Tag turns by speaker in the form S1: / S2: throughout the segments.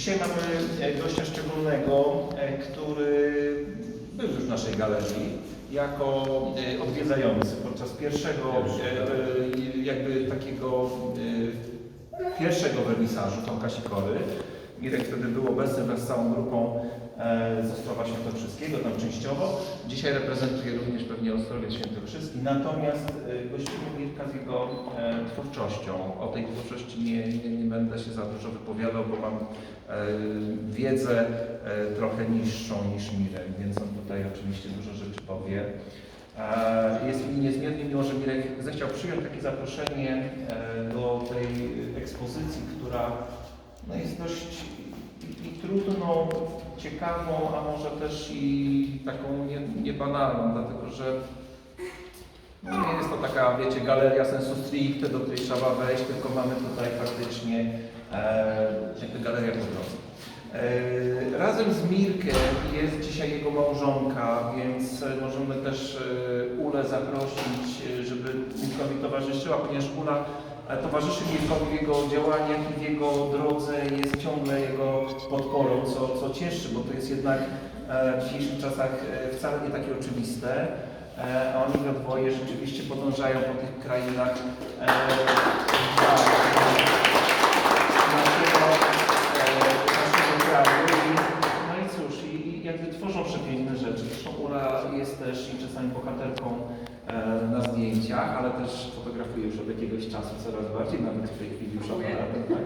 S1: Dzisiaj mamy e, gościa szczególnego, e, który był już w naszej galerii jako e, odwiedzający podczas pierwszego e, jakby takiego pierwszego wernisażu Tomka Sikory. Mirek wtedy był obecny wraz z całą grupą z Ostrowa Świętokrzyskiego, tam częściowo. Dzisiaj reprezentuje również pewnie Ostrowiec Świętokrzyski, natomiast e, gościmy Mirka z jego e, twórczością. O tej twórczości nie, nie, nie będę się za dużo wypowiadał, bo mam e, wiedzę e, trochę niższą niż Mirek, więc on tutaj oczywiście dużo rzeczy powie. E, Jest mi niezmiernie miło, że Mirek zechciał przyjąć takie zaproszenie e, do tej ekspozycji, która no jest dość i, trudną, ciekawą, a może też i taką nie, niebanalną, dlatego że no nie jest to taka, wiecie, galeria sensu stricte, do której trzeba wejść, tylko mamy tutaj faktycznie e, jakby galerię. E, Razem z Mirkiem jest dzisiaj jego małżonka, więc możemy też e, Ulę zaprosić, e, żeby Mirkowi towarzyszyła, ponieważ Ula towarzyszy Mirkowi w jego działaniach i w jego drodze jest ciągle jego podporą, co, co cieszy, bo to jest jednak e, w dzisiejszych czasach e, wcale nie takie oczywiste. E, a Oni we dwoje rzeczywiście podążają po tych krainach naszego, naszego kraju. No i cóż, i, jakby tworzą przepiękne rzeczy. Zresztą Ula jest też i czasami bohaterką zdjęciach, ale też fotografuje już od jakiegoś czasu coraz bardziej, nawet w tej chwili już aparatem. Tak?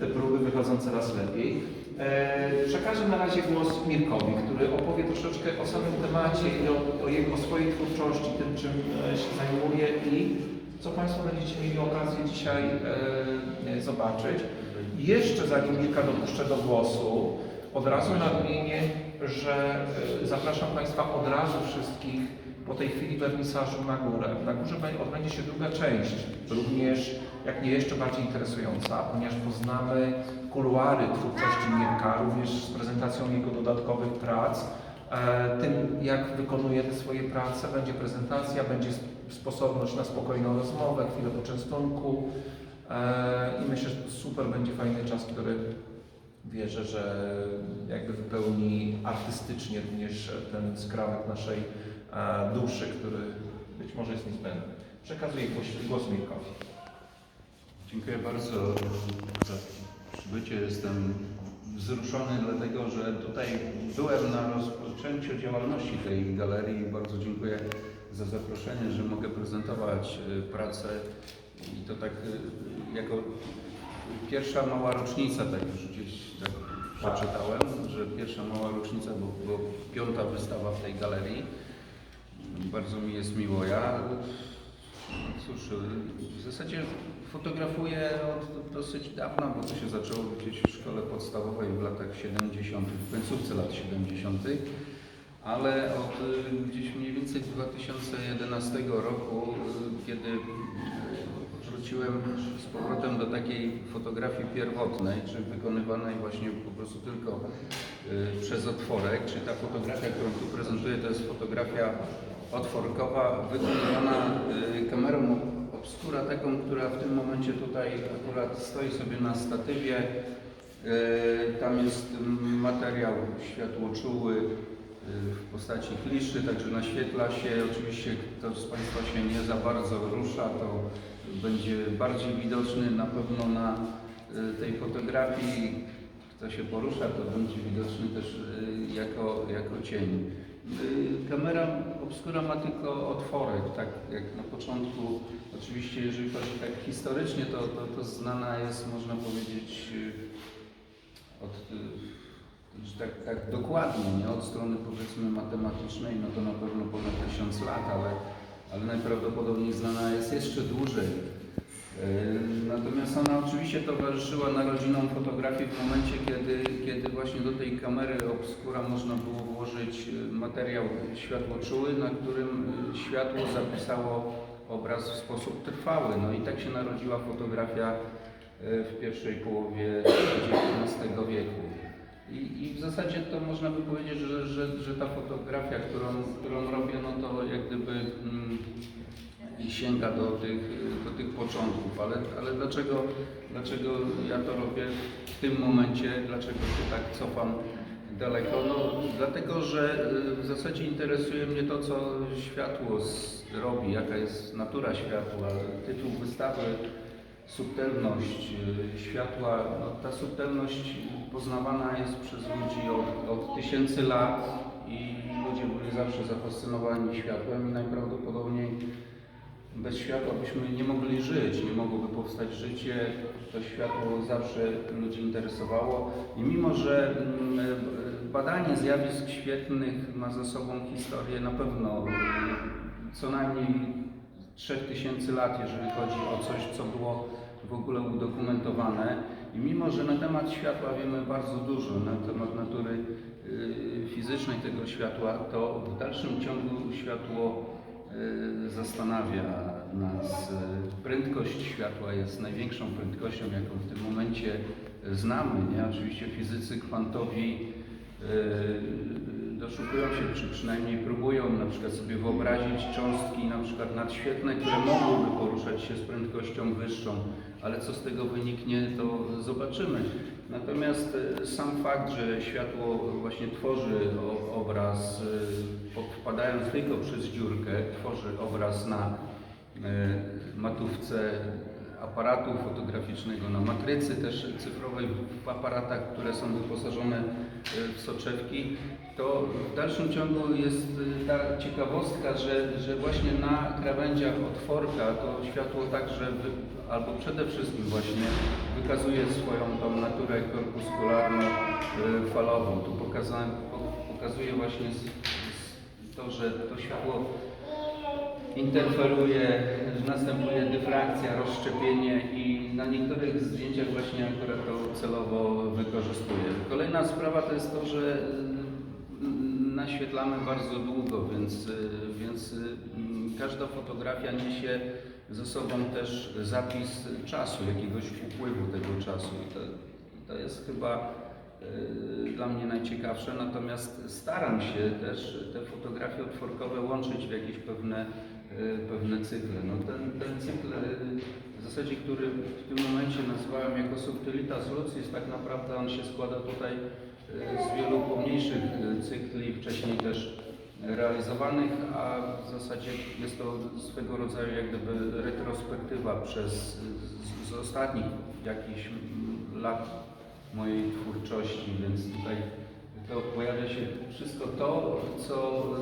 S1: Te próby wychodzą coraz lepiej. E, przekażę na razie głos Mirkowi, który opowie troszeczkę o samym temacie i o, o, jego, o swojej twórczości, tym czym e, się zajmuje i co Państwo będziecie mieli okazję dzisiaj e, e, zobaczyć. Jeszcze zanim Mirka dopuszczę do głosu, od razu nadmienię, że e, zapraszam Państwa od razu wszystkich po tej chwili wernisażu na górę. Na górze będzie- odbędzie się druga część, również jak nie jeszcze bardziej interesująca, ponieważ poznamy kuluary twórczości Mirka, również z prezentacją jego dodatkowych prac, e, tym jak wykonuje te swoje prace, będzie prezentacja, będzie sp- sposobność na spokojną rozmowę, chwilę poczęstunku e, i myślę, że to super będzie fajny czas, który wierzę, że jakby wypełni artystycznie również ten skrawek naszej e, duszy, który być może jest niezbędny. Przekazuję głos, głos Mirkowi.
S2: Dziękuję bardzo za przybycie. Jestem wzruszony, dlatego że tutaj byłem na rozpoczęciu działalności tej galerii bardzo dziękuję za zaproszenie, że mogę prezentować y, pracę i to tak y, jako pierwsza mała rocznica, tak już gdzieś tak przeczytałem, że pierwsza mała rocznica, bo, bo piąta wystawa w tej galerii. Bardzo mi jest miło. Ja Cóż, w zasadzie fotografuję od dosyć dawna, bo to się zaczęło gdzieś w szkole podstawowej w latach 70., w końcówce lat 70., ale od gdzieś mniej więcej 2011 roku, kiedy wróciłem z powrotem do takiej fotografii pierwotnej, czy wykonywanej właśnie po prostu tylko y, przez otworek, czy ta fotografia, którą tu prezentuję, to jest fotografia otworkowa wykonywana y, kamerą obskura, taką, która w tym momencie tutaj akurat stoi sobie na statywie. Y, Tam jest materiał światłoczuły w postaci kliszy, także naświetla się. Oczywiście kto z Państwa się nie za bardzo rusza, to będzie bardziej widoczny na pewno na y, tej fotografii. Kto się porusza, to będzie widoczny też y, jako, jako cień. Y, Kamera obskura ma tylko otworek, tak jak na początku. Oczywiście, jeżeli chodzi tak historycznie, to, to, to znana jest, można powiedzieć, od, tak, tak dokładnie, nie od strony powiedzmy matematycznej, no to na pewno ponad tysiąc lat, ale, ale najprawdopodobniej znana jest jeszcze dłużej. Natomiast ona oczywiście towarzyszyła narodzinom fotografii w momencie, kiedy, kiedy właśnie do tej kamery obskura można było włożyć y, materiał światłoczuły, na którym y, światło zapisało obraz w sposób trwały. No i tak się narodziła fotografia y, w pierwszej połowie XIX wieku. I, I w zasadzie to można by powiedzieć, że, że, że ta fotografia, którą, którą robię, no to jak gdyby mm, sięga do tych, do tych początków. Ale, ale dlaczego, dlaczego ja to robię w tym momencie, dlaczego się tak cofam daleko? No, dlatego, że y, w zasadzie interesuje mnie to, co światło robi, jaka jest natura światła. Tytuł wystawy subtelność y, światła, no, ta subtelność poznawana jest przez ludzi od, od tysięcy lat i ludzie byli zawsze zafascynowani światłem i najprawdopodobniej bez światła byśmy nie mogli żyć, nie mogłoby powstać życie. To światło zawsze ludzi interesowało i mimo, że mm, e, badanie zjawisk świetlnych ma za sobą historię na pewno co najmniej 3000 lat, jeżeli chodzi o coś, co było w ogóle udokumentowane. I mimo, że na temat światła wiemy bardzo dużo, na temat natury y, fizycznej tego światła, to w dalszym ciągu światło y, zastanawia nas. Y, Prędkość światła jest największą prędkością, jaką w tym momencie znamy. Nie? Oczywiście fizycy kwantowi doszukują się, czy przynajmniej próbują na przykład sobie wyobrazić cząstki na przykład nadświetlne, które mogłyby poruszać się z prędkością wyższą, ale co z tego wyniknie, to zobaczymy. Natomiast e, sam fakt, że światło właśnie tworzy obraz, e, wpadając tylko przez dziurkę, tworzy obraz na e, matówce aparatu fotograficznego, na matrycy też cyfrowej, w aparatach, które są wyposażone e, w soczewki, to w dalszym ciągu jest e, ta ciekawostka, że, że właśnie na krawędziach otworka to światło także, wy, albo przede wszystkim właśnie wykazuje swoją tą naturę korpuskularno-falową. Tu pokazałem, po- pokazuje właśnie to, że to światło interferuje, że następuje dyfrakcja, rozszczepienie i na niektórych zdjęciach właśnie akurat to celowo wykorzystuję. Kolejna sprawa to jest to, że y, naświetlamy bardzo długo, więc, y, więc y, mm, każda fotografia niesie ze sobą też zapis czasu, jakiegoś upływu tego czasu i to, to jest chyba y, dla mnie najciekawsze, natomiast staram się też te fotografie otworkowe łączyć w jakieś pewne, pewne cykle. No ten, ten cykl y, w zasadzie, który w tym momencie nazwałem jako subtilitas lucis, tak naprawdę on się składa tutaj y, z wielu pomniejszych cykli, wcześniej też realizowanych, a w zasadzie jest to swego rodzaju jak gdyby retrospektywa przez z, z ostatnich jakichś lat mojej twórczości, więc tutaj to pojawia się wszystko to, co,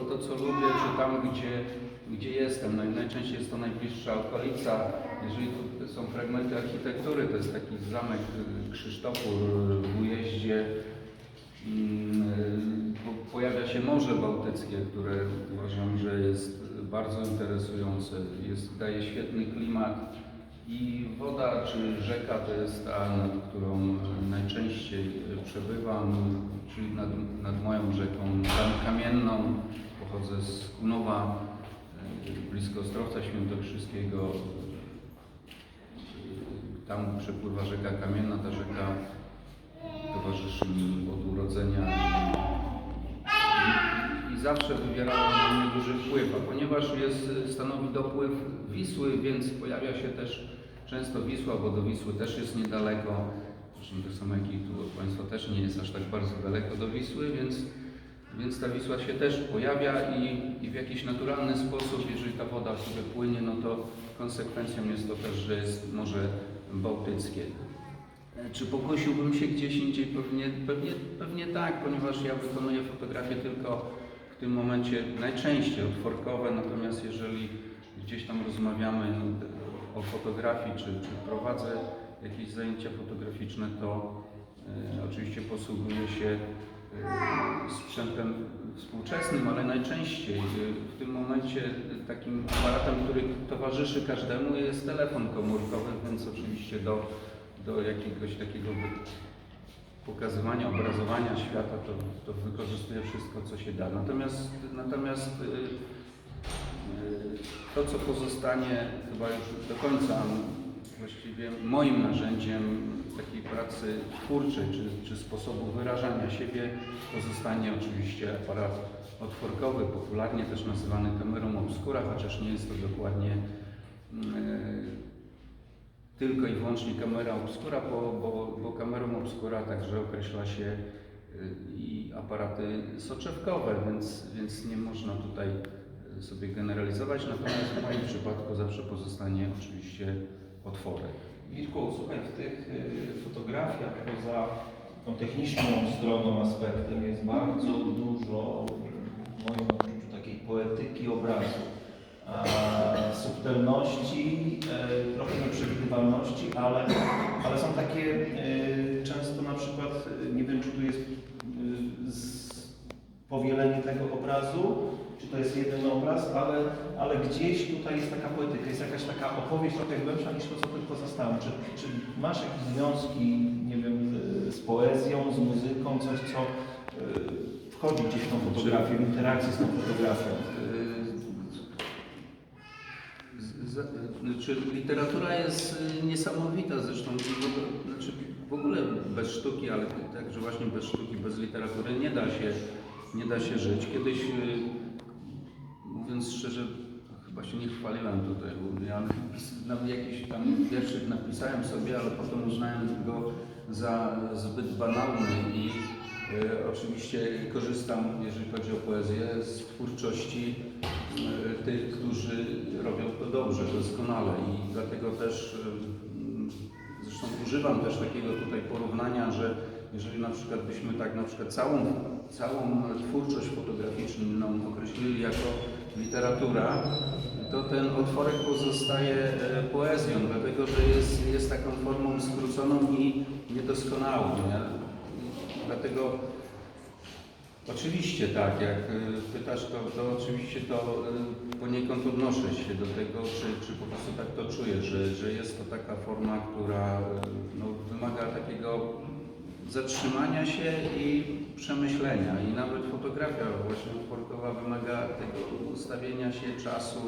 S2: to, co lubię, czy tam, gdzie, gdzie jestem. Naj, najczęściej jest to najbliższa okolica. Jeżeli tu są fragmenty architektury, to jest taki zamek y, Krzysztofur w Ujeździe. Mm, y, po- Pojawia się Morze Bałtyckie, które uważam, że jest bardzo interesujące. Jest, daje świetny klimat. I woda czy rzeka to jest ta, nad którą najczęściej przebywam, czyli nad, nad moją rzeką Kam- Kamienną. Pochodzę z Kunowa, blisko Ostrowca Świętokrzyskiego. Tam przepływa rzeka Kamienna, ta rzeka towarzyszy mi od urodzenia i, zawsze wywierała na mnie duży wpływ, a ponieważ jest, stanowi dopływ Wisły, więc pojawia się też często Wisła, bo do Wisły też jest niedaleko. Zresztą tak samo jak i tu od Państwa też nie jest aż tak bardzo daleko do Wisły, więc, więc ta Wisła się też pojawia i, i w jakiś naturalny sposób, jeżeli ta woda sobie płynie, no to konsekwencją jest to też, że jest Morze Bałtyckie. Czy pokusiłbym się gdzieś indziej? Pewnie, pewnie, pewnie tak, ponieważ ja wykonuję fotografię tylko w tym momencie najczęściej otworkowe, natomiast jeżeli gdzieś tam rozmawiamy no, o fotografii, czy, czy prowadzę jakieś zajęcia fotograficzne, to e, oczywiście posługuję się e, sprzętem współczesnym, ale najczęściej e, w tym momencie takim aparatem, który towarzyszy każdemu jest telefon komórkowy, więc oczywiście do do jakiegoś takiego pokazywania, obrazowania świata, to, to wykorzystuje wszystko, co się da. Natomiast, natomiast y, y, to, co pozostanie chyba już do końca właściwie moim narzędziem takiej pracy twórczej, czy, czy sposobu wyrażania siebie, pozostanie oczywiście aparat otworkowy, popularnie też nazywany kamerą obscura, chociaż nie jest to dokładnie tylko i wyłącznie kamera obskura, bo, bo, bo kamerą obskura także określa się y, i aparaty soczewkowe, więc, więc nie można tutaj y, sobie generalizować. Natomiast w moim przypadku zawsze pozostanie oczywiście otworek.
S1: Wilku, słuchaj, w tych y, fotografiach poza tą techniczną stroną, aspektem jest bardzo dużo, w moim odczuciu, takiej poetyki obrazu, subtelności, e, trochę nieprzewidywalności, ale, ale są takie e, często na przykład, e, nie wiem czy tu jest z, powielenie tego obrazu, czy to jest jeden obraz, ale, ale gdzieś tutaj jest taka poetyka, jest jakaś taka opowieść trochę głębsza niż to, co tylko zostało. Czy, czy masz jakieś związki, nie wiem, z poezją, z muzyką, coś, co y, wchodzi gdzieś w tą fotografię, w interakcję z tą fotografią?
S2: Znaczy, literatura jest y, niesamowita, zresztą znaczy, w ogóle bez sztuki, ale także właśnie bez sztuki, bez literatury nie da się, nie da się żyć. Kiedyś, y, mówiąc szczerze, chyba się nie chwaliłem tutaj, ja nam jakiś tam wierszyk napisałem sobie, ale potem uznałem go za zbyt banalny i y, oczywiście korzystam, jeżeli chodzi o poezję, z twórczości y, tych, którzy robią to dobrze, doskonale i dlatego też y, zresztą używam też takiego tutaj porównania, że jeżeli na przykład byśmy tak na przykład całą, całą twórczość fotograficzną określili jako literatura, to ten otworek pozostaje e, poezją, dlatego że jest, jest taką formą skróconą i niedoskonałą. Nie? Dlatego Oczywiście tak, jak y, pytasz, to, to oczywiście to y, poniekąd odnoszę się do tego, czy, czy po prostu tak to czuję, że, że jest to taka forma, która no, wymaga takiego zatrzymania się i przemyślenia. I nawet fotografia właśnie utworkowa wymaga tego ustawienia się czasu.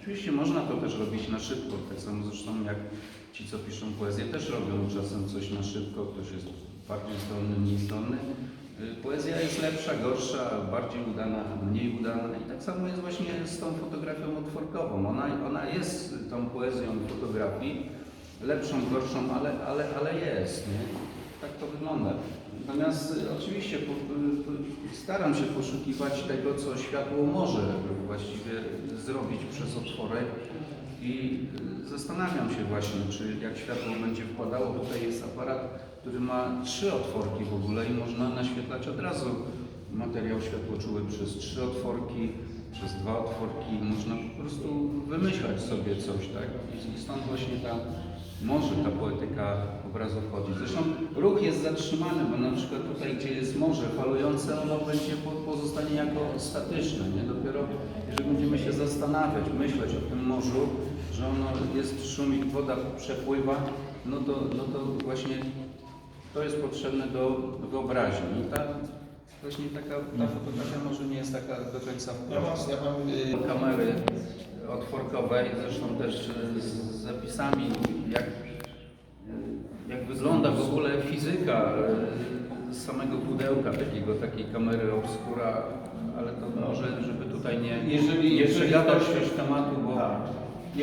S2: Oczywiście można to też robić na szybko, tak samo zresztą jak ci, co piszą poezję, też robią czasem coś na szybko, ktoś jest bardziej zdolny, mniej zdolny. Y, Poezja jest lepsza, gorsza, bardziej udana, mniej udana i tak samo jest właśnie z tą fotografią otworkową. Ona, ona jest tą poezją fotografii, lepszą, gorszą, ale, ale, ale jest, nie? Tak to wygląda. Natomiast y, oczywiście po, y, y, staram się poszukiwać tego, co światło może właściwie zrobić przez otworek i y, zastanawiam się właśnie, czy jak światło będzie wpadało, tutaj jest aparat, który ma trzy otworki w ogóle i można naświetlać od razu materiał światłoczuły przez trzy otworki, przez dwa otworki. Można po prostu wymyślać sobie coś, tak? I stąd właśnie ta, może ta poetyka obrazu wchodzi. Zresztą ruch jest zatrzymany, bo na przykład tutaj, gdzie jest morze falujące, ono będzie po, pozostanie jako statyczne, nie? Dopiero jeżeli będziemy się zastanawiać, myśleć o tym morzu, że ono jest szumik, woda przepływa, no to, no to właśnie to jest potrzebne do wyobraźni. I ta, właśnie taka, ta fotografia może nie jest taka do końca
S1: Ja mam, ja mam y,
S2: kamery otworkowej, zresztą też y, z zapisami, jak, jak wygląda w ogóle fizyka samego pudełka takiego, takiej kamery obskura, ale to może, żeby tutaj nie,
S1: Jeżeli- jeżeli ktoś-
S2: tematu, bo
S1: Tak.